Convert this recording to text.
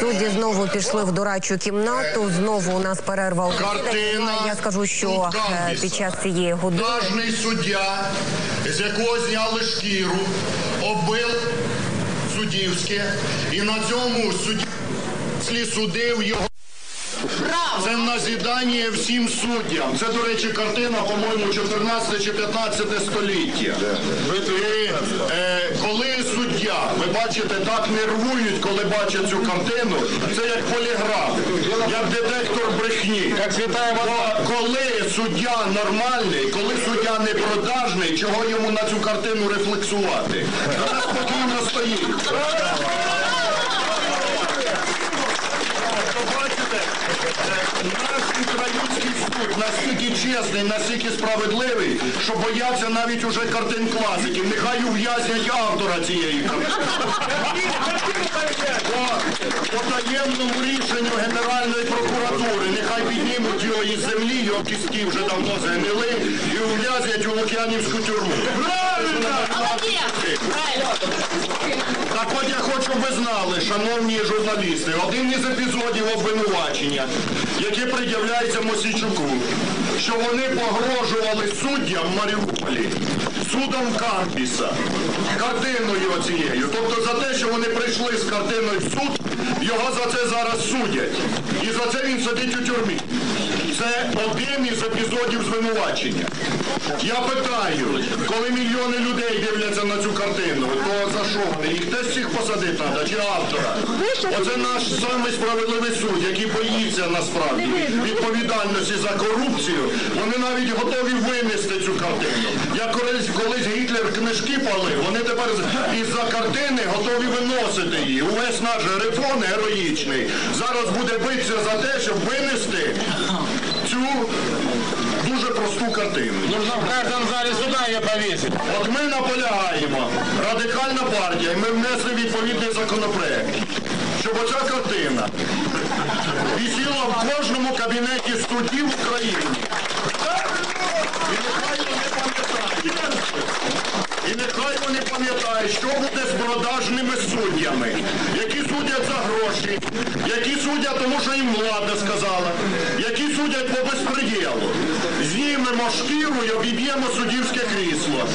Судді знову пішли в дурачу кімнату. Знову у нас перерва у. Картина Ну, Я скажу, що е, під час цієї години суддя, з якого зняли шкіру, оббив суддівське і на цьому судді судив його. Це назідання всім суддям. Це, до речі, картина, по-моєму, 14 чи 15 століття. І, е, бачите, так нервують, коли бачать цю картину, це як поліграф, як детектор брехні. Бо коли суддя нормальний, коли суддя не продажний, чого йому на цю картину рефлексувати? Вона спокійно стоїть. Бачите, е, наш український суд настільки чесний, настільки справедливий, що бояться навіть уже картин класиків. Нехай ув'язнять автора цієї картини. По, таємному рішенню Генеральної прокуратури. Нехай піднімуть його із землі, його кістки вже давно згнили, і ув'язнять у Лук'янівську тюрму. Так от я хочу, щоб ви знали, шановні журналісти, один із епізодів обвинувачення, яке пред'являється Мосійчуку, що вони погрожували суддям в Маріуполі, судом Кампіса, картиною оцією. Тобто за те, що вони прийшли з картиною в суд, його за це зараз судять. І за це він сидить у тюрмі. Це один із епізодів звинувачення. Я питаю, коли мільйони людей дивляться на цю картину, то за що вони? Їх теж всіх посадити треба, чи автора? Оце наш самий справедливий суд, який боїться насправді відповідальності за корупцію. Вони навіть готові винести цю картину. Як колись, колись Гітлер книжки палив, вони тепер із-за картини готові виносити її. Увесь наш грифон героїчний зараз буде битися за те, щоб винести цю дуже просту картину. Нужно в каждом зале суда ее повесить. От ми наполягаємо, радикальна партія, і ми внесли відповідний законопроект, щоб оця картина висіла в кожному кабінеті суддів в країні. І нехай вони пам'ятають. І нехай вони пам'ятають, що буде з продажними суддями, які судять за гроші, які судять тому, що їм влада сказала, які судять по безпреділу. Знімемо шкіру і обіб'ємо суддівське крісло.